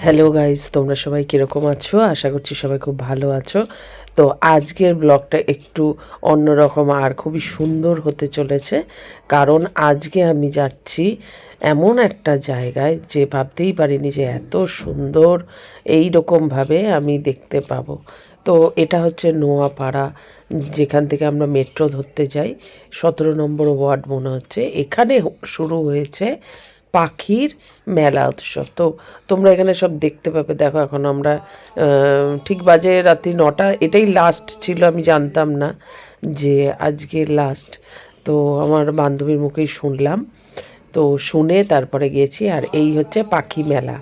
Hello guys তোমরা সবাই কীরকম আছো? আশা করছি সবাই খুব ভালো আছো। তো আজকের ব্লগটা একটু অন্যরকম আর খুবই সুন্দর হতে চলেছে। কারণ আজকে আমি যাচ্ছি এমন একটা জায়গায় যে ভাবতেই পারিনি যে এত সুন্দর এই রকমভাবে আমি দেখতে পাবো। তো এটা হচ্ছে নোয়াপাড়া, যেখান থেকে আমরা মেট্রো ধরতে যাই। সতেরো নম্বর ওয়ার্ড মনে হচ্ছে। এখানে শুরু হয়েছে পাখির মেলা উৎসব। তো তোমরা এখানে সব দেখতে পাবে। দেখো, এখন আমরা ঠিক বাজে রাত্রি নটা। এটাই লাস্ট ছিল, আমি জানতাম না যে আজকে লাস্ট তো আমার বান্ধবীর মুখেই শুনলাম। তো শুনে তারপরে গেছি আর এই হচ্ছে পাখি মেলা।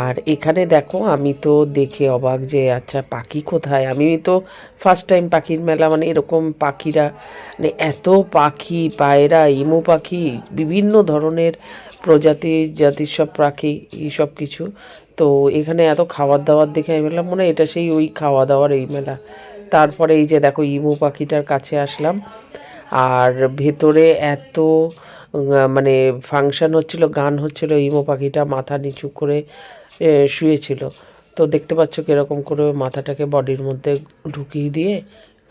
আর এখানে দেখো, আমি তো দেখে অবাক যে আচ্ছা পাখি কোথায়? আমি তো ফার্স্ট টাইম পাখির মেলা মানে এরকম পাখিরা মানে এত পাখি, পায়রা, ইমু পাখি, বিভিন্ন ধরনের প্রজাতি, জাতির সব পাখি সব কিছু। তো এখানে এত খাবার দাবার দেখে আমি বললাম, মনে এটা সেই ওই খাওয়া দাওয়ার এই মেলা। তারপরে এই যে দেখো, ইমু পাখিটার কাছে আসলাম। আর ভেতরে এত মানে ফাংশন হচ্ছিল, গান হচ্ছিল, ইমো পাখিটা মাথা নিচু করে শুয়েছিল। তো দেখতে পাচ্ছ কীরকম করে মাথাটাকে বডির মধ্যে ঢুকিয়ে দিয়ে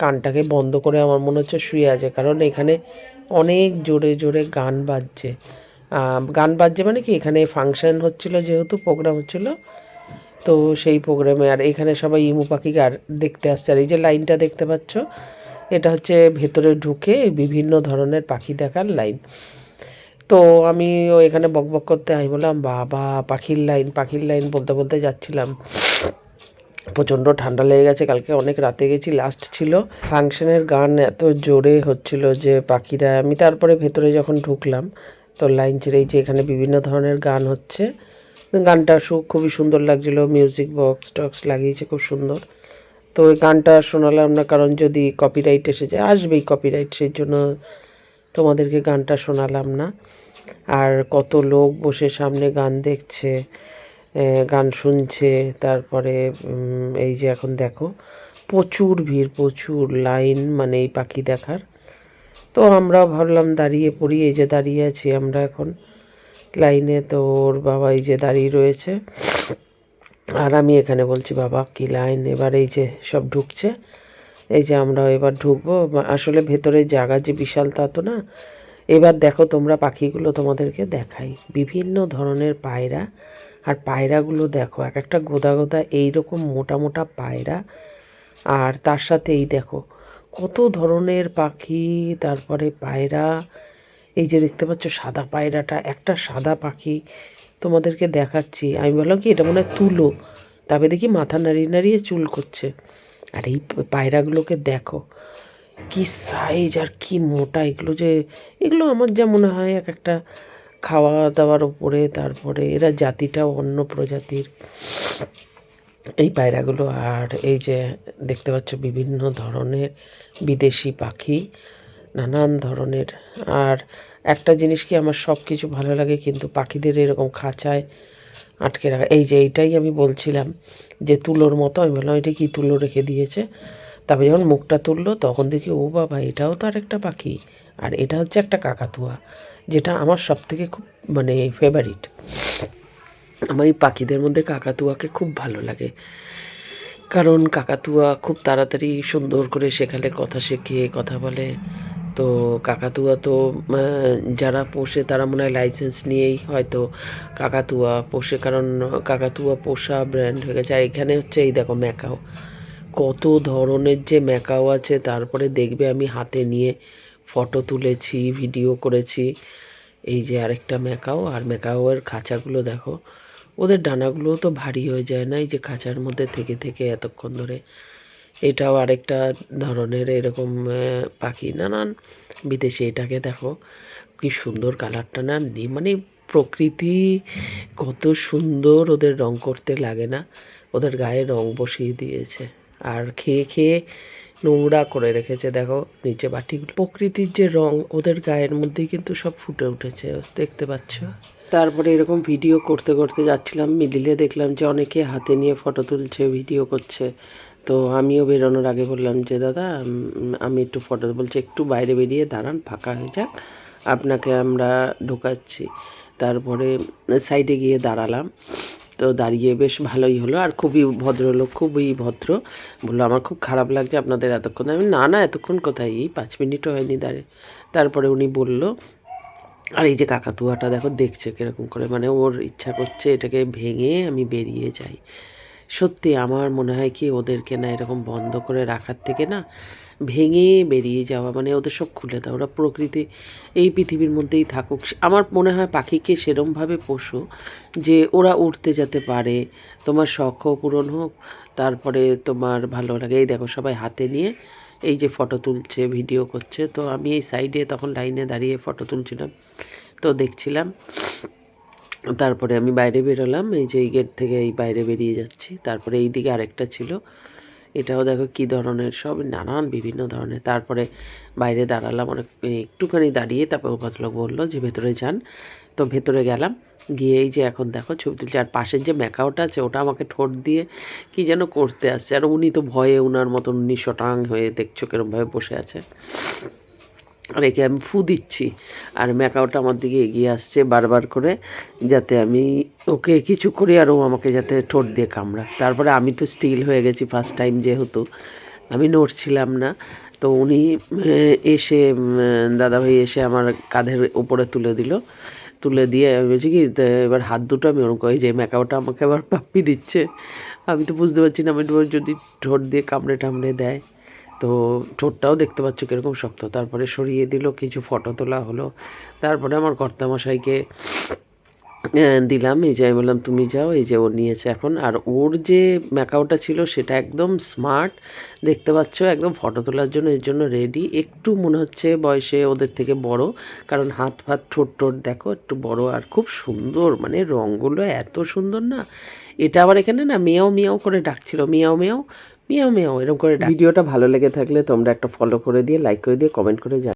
কানটাকে বন্ধ করে আমার মনে হচ্ছে শুয়ে আছে। কারণ এখানে অনেক জোরে জোরে গান বাজছে। গান বাজছে মানে কি? এখানে ফাংশন হচ্ছিল যেহেতু প্রোগ্রাম হচ্ছিল। তো সেই প্রোগ্রামে আর এখানে সবাই ইমু পাখিকে আর দেখতে আসছে। আর এই যে লাইনটা দেখতে পাচ্ছ, এটা হচ্ছে ভেতরে ঢুকে বিভিন্ন ধরনের পাখি দেখার লাইন। তো আমি ও এখানে বকবক করতে আমি বললাম, বাবা, পাখির লাইন পাখির লাইন বলতে বলতে যাচ্ছিলাম। প্রচণ্ড ঠান্ডা লেগে গেছে, কালকে অনেক রাতে গেছি লাস্ট ছিল। ফাংশনের গান এত জোরে হচ্ছিল যে পাখিরা, আমি তারপরে ভেতরে যখন ঢুকলাম, তো লাইন ছেড়েই যে এখানে বিভিন্ন ধরনের গান হচ্ছে। গানটা খুবই সুন্দর লাগছিল মিউজিক বক্স টক্স লাগিয়েছে খুব সুন্দর। তো ওই গানটা শোনালাম না, কারণ যদি কপিরাইট এসে যায়, আসবেই কপিরাইট সেই জন্য তোমাদেরকে গানটা শোনালাম না। আর কত লোক বসে সামনে গান দেখছে গান শুনছে, তারপরে এই যে এখন দেখো, প্রচুর ভিড়, প্রচুর লাইন মানে এই পাখি দেখার। তো আমরা ভাবলাম দাঁড়িয়ে পড়ি, এই যে দাঁড়িয়ে আছি আমরা এখন লাইনে। তো ওর বাবা এই যে দাঁড়িয়ে রয়েছে। আর আমি এখানে বলছি, বাবা, কি লাইন? এবার এই যে সব ঢুকছে। এই যে আমরা এবার ঢুকবো। আসলে ভেতরে জায়গা যে বিশাল তা তো না। এবার দেখো তোমরা পাখিগুলো তোমাদেরকে দেখাই। বিভিন্ন ধরনের পায়রা। আর পায়রাগুলো দেখো, এক একটা গোদা গোদা এইরকম মোটা মোটা পায়রা। আর তার সাথে এই দেখো, কত ধরনের পাখি, তারপরে পায়রা। এই যে দেখতে পাচ্ছ সাদা পায়রাটা, একটা সাদা পাখি তোমাদেরকে দেখাচ্ছি। আমি বললাম কি, এটা মনে হয় তুলো। তবে দেখি মাথা নাড়িয়ে নাড়িয়ে চুল করছে। আর এই পায়রাগুলোকে দেখো, কি সাইজ আর কি মোটা, এগুলো যে, এগুলো আমার যা মনে হয় এক একটা খাওয়া দাওয়ার উপরে, তারপরে এরা জাতিটাও অন্য প্রজাতির। এই পায়রাগুলো আর এই যে, দেখতে পাচ্ছ বিভিন্ন ধরনের বিদেশি পাখি, নানান ধরনের। আর একটা জিনিস কি আমার সব কিছু ভালো লাগে, কিন্তু পাখিদের এরকম খাঁচায় আটকে রাখা। এই যে এইটাই আমি বলছিলাম যে তুলোর মতো, আমি বললাম, এটা কি তুলো রেখে দিয়েছে? তারপরে যখন মুখটা তুললো, তখন দেখি, ও বাবা, এটাও তো আরেকটা পাখি। আর এটা হচ্ছে একটা কাকাতুয়া, যেটা আমার সব থেকে খুব মানে ফেভারিট আমার এই পাখিদের মধ্যে কাকাতুয়াকে খুব ভালো লাগে। কারণ কাকাতুয়া খুব তাড়াতাড়ি সুন্দর করে শেখালে, কথা শেখে কথা বলে। তো কাকাতুয়া তো যারা পোষে তারা মনে হয় লাইসেন্স নিয়েই হয়তো কাকাতুয়া পোষে, কারণ কাকাতুয়া পোষা ব্র্যান্ড হয়ে গেছে। আর এখানে হচ্ছে এই দেখো ম্যাকাও। কত ধরনের যে ম্যাকাও আছে, তারপরে দেখবে আমি হাতে নিয়ে ফটো তুলেছি ভিডিও করেছি। এই যে আরেকটা ম্যাকাও, আর ম্যাকাওয়ের খাঁচাগুলো দেখো, ওদের ডানাগুলোও তো ভারী হয়ে যায় না? এই যে খাঁচার মধ্যে থেকে থেকে এতক্ষণ ধরে। এটাও আরেকটা ধরনের এরকম পাখি। নানান, বিদেশি এটাকে দেখো, কি সুন্দর কালারটা না মানে প্রকৃতি কত সুন্দর ওদের রং করতে লাগে না, ওদের গায়ে রং বসিয়ে দিয়েছে। আর খেয়ে খেয়ে নোংরা করে রেখেছে, দেখো, নিচে বাটিগুলো। প্রকৃতির যে রং, ওদের গায়ের মধ্যেই কিন্তু সব ফুটে উঠেছে, দেখতে পাচ্ছ? তারপরে এরকম ভিডিও করতে করতে যাচ্ছিলাম, মিডিলে দেখলাম যে অনেকে হাতে নিয়ে ফটো তুলছে, ভিডিও করছে। তো আমিও বেরোনোর আগে বললাম যে, দাদা আমি একটু ফটো বলছি, একটু বাইরে বেরিয়ে দাঁড়ান, ফাঁকা হয়ে যাক, আপনাকে আমরা ঢোকাচ্ছি। তারপরে সাইডে গিয়ে দাঁড়ালাম। তো দাঁড়িয়ে বেশ ভালোই হলো, আর খুবই ভদ্রলোক, খুবই ভদ্র। বলল, আমার খুব খারাপ লাগছে আপনাদের এতক্ষণ, আমি না না, এতক্ষণ কোথায়? এই পাঁচ মিনিটও হয়নি দাঁড়িয়ে। তারপরে উনি বলল, আর এই যে কাকাতুয়াটা, দেখো, দেখছে কীরকম করে মানে ওর ইচ্ছা করছে এটাকে ভেঙে আমি বেরিয়ে যাই। সত্যি আমার মনে হয় কি ওদেরকে না এরকম বন্ধ করে রাখার থেকে না ভেঙে বেরিয়ে যাওয়া মানে ওদের সব খুলে দাও ওরা প্রকৃতি এই পৃথিবীর মধ্যেই থাকুক। আমার মনে হয় পাখিকে সেরমভাবে পশু যে ওরা উঠতে যেতে পারে, তোমার শখও পূরণ হোক, তারপরে তোমার ভালো লাগে। এই দেখো সবাই হাতে নিয়ে এই যে ফটো তুলছে, ভিডিও করছে, তো আমি এই সাইডে তখন লাইনে দাঁড়িয়ে ফটো তুলছিলাম, তো দেখছিলাম। তারপরে আমি বাইরে বেরোলাম, এই যে এই গেট থেকে এই বাইরে বেরিয়ে যাচ্ছি। তারপরে এই দিকে আরেকটা ছিল। এটাও দেখো কী ধরনের, সব নানান বিভিন্ন ধরনের। তারপরে বাইরে দাঁড়ালাম, অনেক, একটুখানি দাঁড়িয়ে তারপর ভদ্রলোক বলল যে, ভেতরে যান। তো ভেতরে গেলাম, গিয়ে এই যে এখন দেখো ছবি তুলছে, আর পাশের যে ম্যাকাওটা আছে, ওটা আমাকে ঠোঁট দিয়ে কি যেন করতে আসছে। আর উনি তো ভয়ে উনার মতন উনি শটাং হয়ে দেখছ কেরমভাবে বসে আছে। একে আমি ফু দিচ্ছি। আর ম্যাকাওটা আমার দিকে এগিয়ে আসছে বারবার করে, যাতে আমি ওকে কিছু করি আর ও আমাকে যাতে ঠোঁট দিয়ে কামড়া তারপরে আমি তো স্টিল হয়ে গেছি ফার্স্ট টাইম যেহেতু, আমি নড়ছিলাম না। তো উনি এসে দাদাভাই এসে আমার কাঁধের উপরে তুলে দিল। তুলে দিয়ে আমি বলছি কি এবার হাত দুটো আমি ওরকম করি যে ম্যাকাওটা আমাকে আবার পাপ্পি দিচ্ছে। আমি তো বুঝতে পারছি না, আমি যদি ঠোঁট দিয়ে কামড়ে টামড়ে দেয়। তো ঠোঁটটাও দেখতে পাচ্ছ কীরকম শক্ত। তারপরে সরিয়ে দিল, কিছু ফটো তোলা হলো। তারপরে আমার কর্তামশাইকে দিলাম। এই যে আমি বললাম, তুমি যাও, এই যে ও নিয়েছে এখন। আর ওর যে ম্যাকাওটা ছিল, সেটা একদম স্মার্ট। দেখতে পাচ্ছ, একদম ফটো তোলার জন্য, এর জন্য রেডি একটু মনে হচ্ছে বয়সে ওদের থেকে বড়, কারণ হাত ফাত, ঠোঁট ঠোঁট দেখো, একটু বড় আর খুব সুন্দর। মানে রঙগুলো এত সুন্দর না। এটা আবার এখানে না, মেয়াও মেয়াও করে ডাকছিল। মেয়াও মেয়াও। মিয়াও মিয়াও এরকম করে ভিডিওটা ভালো লেগে থাকলে তোমরা একটা ফলো করে দিয়ে লাইক করে দিয়ে কমেন্ট করে জানাও।